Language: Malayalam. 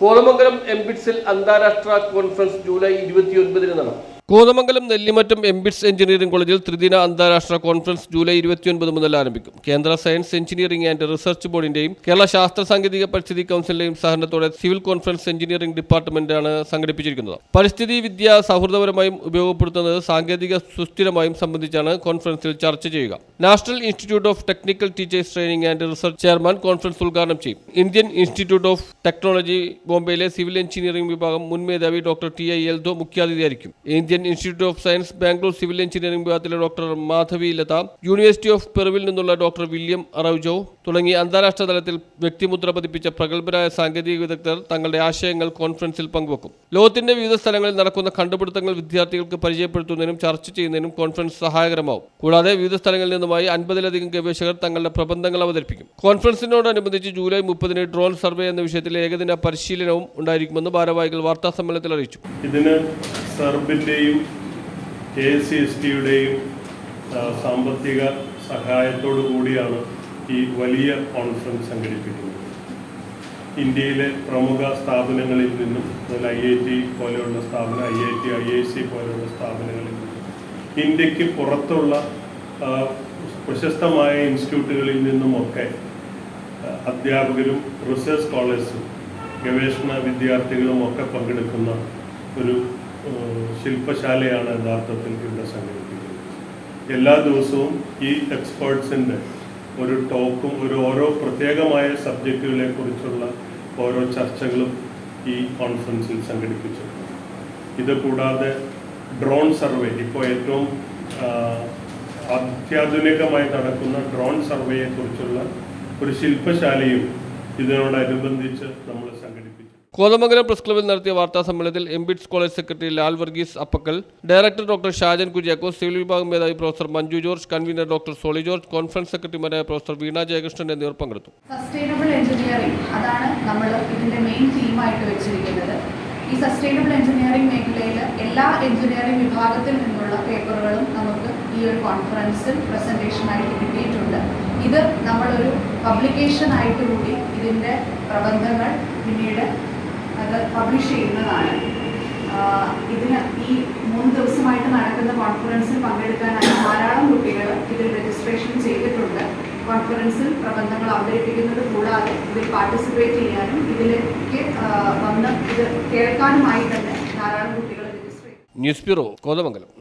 കോതമംഗലം എംബിറ്റ്സിൽ അന്താരാഷ്ട്ര കോൺഫറൻസ് ജൂലൈ ഇരുപത്തിയൊൻപതിന് നടക്കും. കോതമംഗലം നെല്ലിമറ്റം എംബിറ്റ്സ് എഞ്ചിനീയറിംഗ് കോളേജിൽ ത്രിദിന അന്താരാഷ്ട്ര കോൺഫറൻസ് ജൂലൈ ഇരുപത്തിയൊൻപത് മുതൽ ആരംഭിക്കും. കേന്ദ്ര സയൻസ് എഞ്ചിനീയറിംഗ് ആൻഡ് റിസർച്ച് ബോർഡിന്റെയും കേരള ശാസ്ത്ര സാങ്കേതിക പരിസ്ഥിതി കൗൺസിലിന്റെയും സഹകരണത്തോടെ സിവിൽ കോൺഫറൻസ് എഞ്ചിനീയറിംഗ് ഡിപ്പാർട്ട്മെന്റാണ് സംഘടിപ്പിച്ചിരിക്കുന്നത്. പരിസ്ഥിതി വിദ്യ സൗഹൃദപരമായും ഉപയോഗപ്പെടുത്തുന്നത് സാങ്കേതിക സുസ്ഥിരമായും സംബന്ധിച്ചാണ് കോൺഫറൻസിൽ ചർച്ച ചെയ്യുക. National institute of technical teachers training and research chairman conference ഉദ്ഘാടനം ചെയ്യും. ഇന്ത്യൻ ഇൻസ്റ്റിറ്റ്യൂട്ട് ഓഫ് ടെക്നോളജി ബോംബെയിലെ സിവിൽ എഞ്ചിനീയറിംഗ് വിഭാഗം മുൻ മേധാവി doctor T I Eldho മുഖ്യാതിഥിയായിരിക്കും. Indian institute of science Bangalore civil engineering വിഭാഗത്തിലെ doctor Madhavi Latha university of പെറുവിൽ നിന്നുള്ള ഡോക്ടർ വില്യം അറൌജോ തുടങ്ങി അന്താരാഷ്ട്ര തലത്തിൽ വ്യക്തിമുദ്ര പതിപ്പിച്ച പ്രഗത്ഭരായ സാങ്കേതിക വിദഗ്ധർ തങ്ങളുടെ ആശയങ്ങൾ കോൺഫറൻസിൽ പങ്കുവെക്കും. ലോകത്തിന്റെ വിവിധ സ്ഥലങ്ങളിൽ നടക്കുന്ന കണ്ടുപിടുത്തങ്ങൾ വിദ്യാർത്ഥികൾക്ക് പരിചയപ്പെടുത്തുന്നതിനും ചർച്ച ചെയ്യുന്നതിനും കോൺഫറൻസ് സഹായകരമാവും. കൂടാതെ വിവിധ സ്ഥലങ്ങളിൽ നിന്നുമായി അൻപതിലധികം ഗവേഷകർ തങ്ങളുടെ പ്രബന്ധങ്ങൾ അവതരിപ്പിക്കും. കോൺഫറൻസിനോടനുബന്ധിച്ച് ജൂലൈ മുപ്പതിന് ഡ്രോൺ സർവേ എന്ന വിഷയത്തിൽ ഏകദിന പരിശീലനവും ഉണ്ടായിരിക്കുമെന്ന് ഭാരവാഹികൾ വാർത്താ സമ്മേളനത്തിൽ അറിയിച്ചു. ഇതിന് സർബിന്റെയും കെ എസ് സി എസ് ടിയുടെയും സാമ്പത്തിക സഹായത്തോടു കൂടിയാണ് ഈ വലിയ കോൺഫറൻസ് സംഘടിപ്പിക്കുന്നത്. ഇന്ത്യയിലെ പ്രമുഖ സ്ഥാപനങ്ങളിൽ നിന്നും അതുപോലെ ഐ ഐ ടി പോലെയുള്ള സ്ഥാപനം I I T I I C പോലെയുള്ള സ്ഥാപനങ്ങളിൽ നിന്നും ഇന്ത്യയ്ക്ക് പുറത്തുള്ള പ്രശസ്തമായ ഇൻസ്റ്റിറ്റ്യൂട്ടുകളിൽ നിന്നുമൊക്കെ അധ്യാപകരും റിസർച്ച് സ്കോളേഴ്സും ഗവേഷണ വിദ്യാർത്ഥികളും ഒക്കെ പങ്കെടുക്കുന്ന ഒരു ശില്പശാലയാണ് യഥാർത്ഥത്തിൽ ഇവിടെ സംഘടിപ്പിക്കുന്നത്. എല്ലാ ദിവസവും ഈ എക്സ്പേർട്സിന്റെ ഒരു ടോക്കും ഒരു ഓരോ പ്രത്യേകമായ സബ്ജക്റ്റുകളെ കുറിച്ചുള്ള ഓരോ ചർച്ചകളും ഈ കോൺഫറൻസിൽ സംഘടിപ്പിച്ചു ഇത് കൂടാതെ ഡ്രോൺ സർവേ ഇപ്പോൾ ഏറ്റവും അത്യാധുനികമായി നടക്കുന്ന ഡ്രോൺ സർവേയെ കുറിച്ചുള്ള ഒരു ശില്പശാലയും ഇതിനോടനുബന്ധിച്ച് നമ്മൾ സംഘടിപ്പിച്ചു. കോതമംഗലം പ്രസ് ക്ലബിൽ നടത്തിയ വാർത്താ സമ്മേളനത്തിൽ MBITS college secretary Lal Varghese Appakkal director doctor Shajan Kuriakose civil വിഭാഗം മേധാവി professor Manju George convener doctor Soly George conference സെക്രട്ടറിമാരായ പ്രൊഫസർ വീണ ജയകൃഷ്ണൻ എന്നിവർ പങ്കെടുത്തു. സസ്റ്റൈനബിൾ എഞ്ചിനീയറിംഗ് അതാണ് നമ്മൾ ഇതിന്റെ മെയിൻ തീമായിട്ട് വെച്ചിരിക്കുന്നത്. ഈ സസ്റ്റൈനബിൾ എഞ്ചിനീയറിംഗ് മേഖലയിൽ എല്ലാ എഞ്ചിനീയറിംഗ് വിഭാഗത്തിൽ നിന്നുള്ള പേപ്പറുകളും നമുക്ക് ഈ ഒരു കോൺഫറൻസിൽ പ്രസന്റേഷനായിട്ട് കിട്ടിയിട്ടുണ്ട്. ഇത് നമ്മളൊരു പബ്ലിക്കേഷനായിട്ട് കൂടി ഇതിന്റെ പ്രബന്ധങ്ങൾ പിന്നീട് അത് പബ്ലിഷ് ചെയ്യുന്നതാണ്. ഇതിന് ഈ മൂന്ന് ദിവസമായിട്ട് നടക്കുന്ന കോൺഫറൻസിൽ പങ്കെടുക്കാനായി ധാരാളം കുട്ടികൾ ഇതിൽ രജിസ്ട്രേഷൻ ചെയ്തിട്ടുണ്ട്. കോൺഫറൻസിൽ പ്രബന്ധങ്ങൾ അവതരിപ്പിക്കുന്നത് കൂടാതെ ഇതിൽ പാർട്ടിസിപ്പേറ്റ് ചെയ്യാനും ഇതിലേക്ക് വന്ന് ഇത് കേൾക്കാനുമായി തന്നെ ധാരാളം കുട്ടികൾ രജിസ്റ്റർ ന്യൂസ് ബ്യൂറോ കോതമംഗലം.